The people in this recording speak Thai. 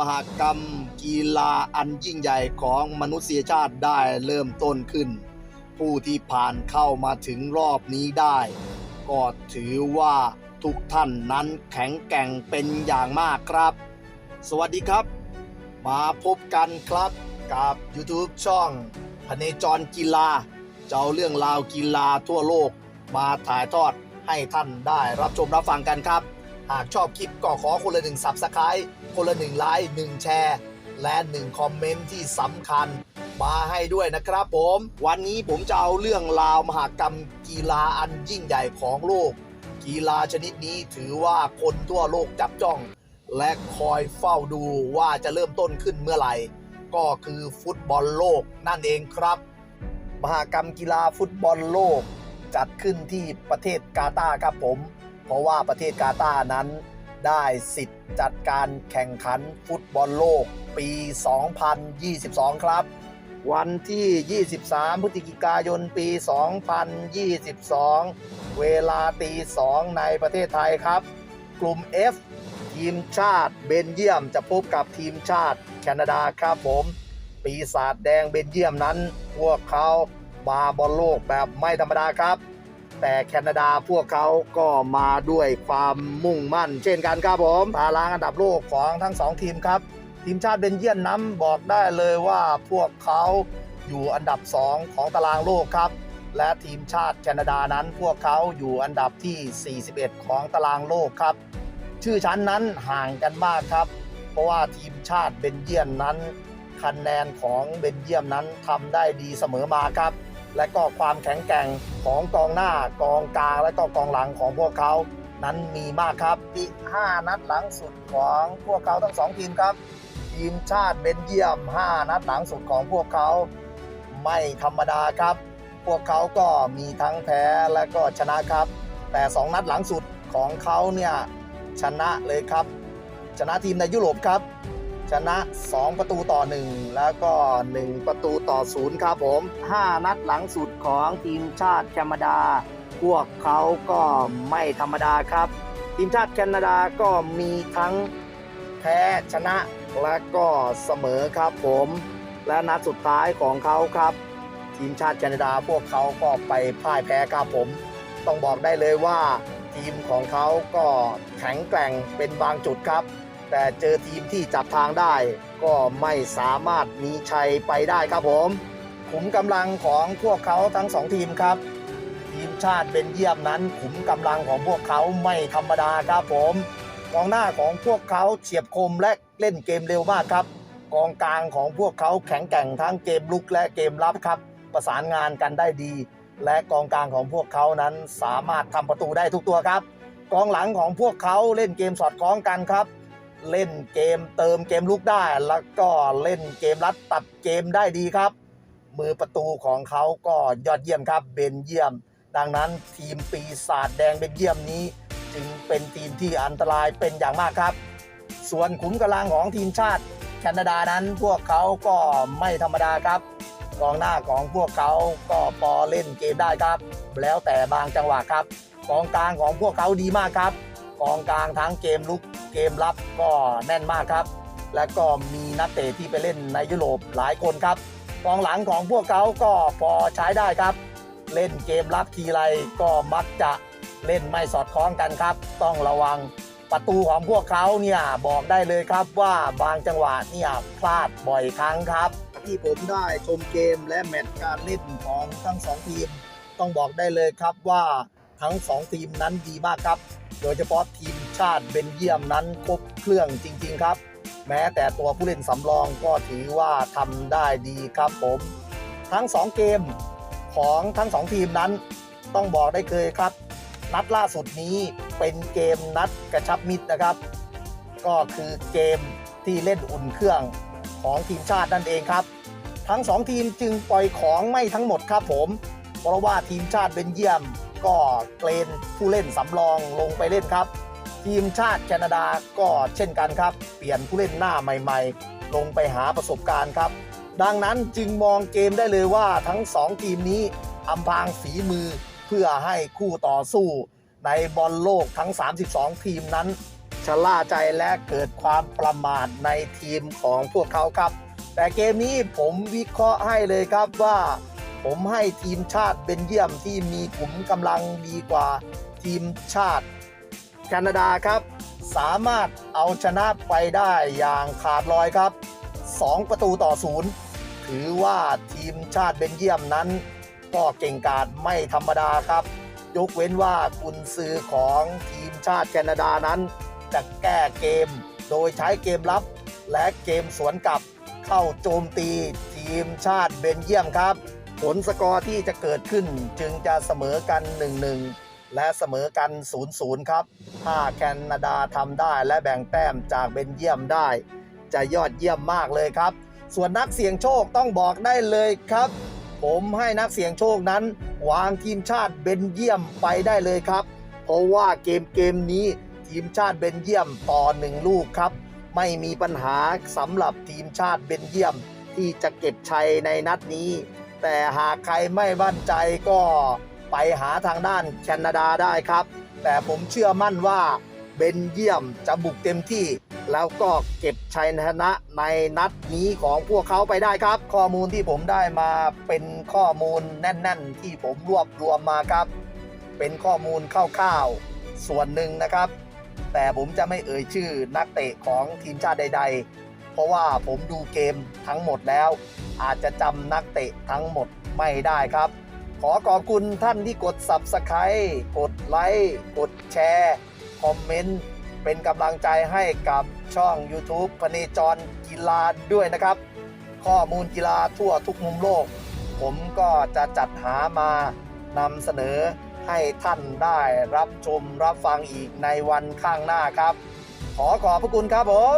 มหากรรมกีฬาอันยิ่งใหญ่ของมนุษยชาติได้เริ่มต้นขึ้น ผู้ที่ผ่านเข้ามาถึงรอบนี้ได้ ก็ถือว่าทุกท่านนั้นแข็งแกร่งเป็นอย่างมากครับ สวัสดีครับ มาพบกันครับกับ YouTube ช่องพเนจรกีฬาจะเอาเรื่องราวกีฬาทั่วโลกมาถ่ายทอดให้ท่านได้รับชมรับฟังกันครับ หากชอบคลิปก็ขอคนละหนึ่งสับสไครต์คนละหนึ่งไลค์หนึ่งแชร์และหนึ่งคอมเมนต์ที่สำคัญมาให้ด้วยนะครับผม วันนี้ผมจะเอาเรื่องราวมหากรรมกีฬาอันยิ่งใหญ่ของโลก กีฬาชนิดนี้ถือว่าคนทั่วโลกจับจ้อง และคอยเฝ้าดูว่าจะเริ่มต้นขึ้นเมื่อไหร่ ก็คือฟุตบอลโลกนั่นเองครับ มหากรรมกีฬาฟุตบอลโลก จัดขึ้นที่ประเทศกาตาร์ครับผม เพราะว่าประเทศกาตาร์นั้นได้สิทธิ์จัดการแข่งขันฟุตบอลโลกปี 2022 ครับ วันที่ 23 พฤศจิกายนปี 2022 เวลาตี2ในประเทศไทยครับ กลุ่ม F ทีมชาติเบนเยียมจะพบกับทีมชาติแคนาดาครับผม ปีศาจแดงเบนเยียมนั้น พวกเขามาบอลโลกแบบไม่ธรรมดาครับ แต่แคนาดาพวกเขาก็มาด้วยความมุ่งมั่น เช่นกันครับผมตารางอันดับโลกของทั้งสองทีมครับ ทีมชาติเบนเยียมนั้นบอกได้เลยว่าพวกเขาอยู่อันดับ 2 ของตารางโลกครับ และทีมชาติแคนาดานั้นพวกเขาอยู่อันดับที่ 41 ของตารางโลกครับ ชื่อชั้นนั้นห่างกันมากครับ เพราะว่าทีมชาติเบนเยียมนั้นคะแนนของเบนเยียมนั้นทำได้ดีเสมอมาครับ และก็ความแข็งแกร่งของกองหน้ากองกลาง และก็กองหลังของพวกเขานั้นมีมากครับอีก5นัดหลังสุดของพวกเขาทั้งสองทีมครับทีมชาติเบนเยียม 5 นัดหลังสุดของพวกเขา ไม่ธรรมดาครับ พวกเขาก็มีทั้งแพ้และก็ชนะครับ แต่ 2 นัดหลังสุดของเขาเนี่ยชนะเลยครับ ชนะทีมในยุโรปครับ ชนะ 2 ประตูต่อ 1 แล้วก็ 1 ประตูต่อ 0 ครับผม 5 นัดหลังสุดของทีมชาติแคนาดา พวกเขาก็ไม่ธรรมดาครับ ทีมชาติแคนาดาก็มีทั้งแพ้ชนะและก็เสมอครับผม และนัดสุดท้ายของเขาครับ ทีมชาติแคนาดาพวกเขาก็ไปพ่ายแพ้ครับผม ต้องบอกได้เลยว่า ทีมของเขาก็แข็งแกร่งเป็นบางจุดครับ แต่เจอทีมที่จับทางได้ ก็ไม่สามารถมีชัยไปได้ครับผมขุมกำลังของพวกเขาทั้งสองทีมครับ ทีมชาติเบนเยียมนั้นขุมกำลังของพวกเขาไม่ธรรมดาครับผมกองหน้าของพวกเขาเฉียบคมและเล่นเกมเร็วมากครับ กองกลางของพวกเขาแข็งแกร่งทั้งเกมลุกและเกมรับครับ ประสานงานกันได้ดี และกองกลางของพวกเขานั้นสามารถทำประตูได้ทุกตัวครับ กองหลังของพวกเขาเล่นเกมสอดคล้องกันครับ เล่นเกมเติมเกมลุกได้ แล้วก็เล่นเกมรัดตัดเกมได้ดีครับ มือประตูของเขาก็ยอดเยี่ยมครับเบนเยี่ยม ดังนั้นทีมปีศาจแดงเบนเยี่ยมนี้ จึงเป็นทีมที่อันตรายเป็นอย่างมากครับ ส่วนขุมกำลังของทีมชาติแคนาดานั้นพวกเขาก็ไม่ธรรมดาครับกองหน้าของพวกเขาก็พอเล่นเกมได้ครับ แล้วแต่บางจังหวะครับกองกลางของพวกเขาดีมากครับกองกลางทั้งเกมลุก เกมรับก็แน่นมากครับ และก็มีนักเตะที่ไปเล่นในยุโรปหลายคนครับกองหลังของพวกเขาก็พอใช้ได้ครับ เล่นเกมรับทีไรก็มักจะเล่นไม่สอดคล้องกันครับ ต้องระวังประตูของพวกเขาเนี่ยบอกได้เลยครับว่าบางจังหวะเนี่ยพลาดบ่อยครั้งครับ ที่ผมได้ชมเกมและแมตช์การเล่นของทั้งสองทีม ต้องบอกได้เลยครับว่าทั้งสองทีมนั้นดีมากครับ โดยเฉพาะทีม ชาติเบนเยียมนั้นครบเครื่องจริง ๆ ครับ แม้แต่ตัวผู้เล่นสำรองก็ถือว่าทำได้ดีครับผม ทั้ง 2 เกมของทั้ง 2 ทีมนั้น ต้องบอกได้เคยครับ นัดล่าสุดนี้เป็นเกมนัดกระชับมิตรนะครับ ก็คือเกมที่เล่นอุ่นเครื่องของทีมชาตินั่นเองครับทั้ง 2 ทีมจึงปล่อยของไม่ทั้งหมดครับผม เพราะว่าทีมชาติเบนเยียมก็เกรนผู้เล่นสำรองลงไปเล่นครับ ทีมชาติแคนาดาก็เช่นกันครับ เปลี่ยนผู้เล่นหน้าใหม่ ๆ ลงไปหาประสบการณ์ครับ ดังนั้นจึงมองเกมได้เลยว่าทั้ง 2 ทีมนี้อำพางฝีมือเพื่อให้คู่ต่อสู้ ในบอลโลกทั้ง 32 ทีมนั้นชะล่าใจและเกิดความประมาทในทีมของพวกเขาครับ แต่เกมนี้ผมวิเคราะห์ให้เลยครับว่า ผมให้ทีมชาติเบนเยียมที่มีขุมกำลังดีกว่าทีมชาติ แคนาดาครับ สามารถเอาชนะไปได้อย่างขาดลอยครับ 2 ประตูต่อศูนย์ถือว่าทีมชาติเบนเยียมนั้น ก็เก่งกาจไม่ธรรมดาครับ ยกเว้นว่ากุนซือของทีมชาติแคนาดานั้น จะแก้เกมโดยใช้เกมรับ และเกมสวนกลับเข้าโจมตีทีมชาติเบนเยียมครับ ผลสกอร์ที่จะเกิดขึ้นจึงจะเสมอกัน 1-1 และเสมอกัน 0-0 ครับ ถ้าแคนาดาทำได้และแบ่งแต้มจากเบนเยียมได้ จะยอดเยี่ยมมากเลยครับ ส่วนนักเสี่ยงโชคต้องบอกได้เลยครับ ผมให้นักเสี่ยงโชคนั้น วางทีมชาติเบนเยียมไปได้เลยครับ เพราะว่าเกมเกมนี้ทีมชาติเบนเยียมต่อหนึ่งลูกครับ ไม่มีปัญหาสำหรับทีมชาติเบนเยียม ที่จะเก็บชัยในนัดนี้ แต่หากใครไม่มั่นใจก็ ไปหาทางด้านแคนาดาได้ครับ แต่ผมเชื่อมั่นว่าเบนเยียมจะบุกเต็มที่ แล้วก็เก็บชัยชนะในนัดนี้ของพวกเขาไปได้ครับ ข้อมูลที่ผมได้มาเป็นข้อมูลแน่น ๆ ที่ผมรวบรวมมาครับ เป็นข้อมูลคร่าวๆส่วนหนึ่งนะครับ แต่ผมจะไม่เอ่ยชื่อนักเตะของทีมชาติใด ๆ เพราะว่าผมดูเกมทั้งหมดแล้ว อาจจะจำนักเตะทั้งหมดไม่ได้ครับ ขอขอบคุณท่านที่กด Subscribe กดไลค์กดแชร์ คอมเมนต์ เป็นกำลังใจให้กับช่อง YouTube พเนจรกีฬาด้วยนะครับ ข้อมูลกีฬาทั่วทุกมุมโลก ผมก็จะจัดหามานำเสนอให้ท่านได้รับชมรับฟังอีกในวันข้างหน้าครับ ขอขอบพระคุณครับผม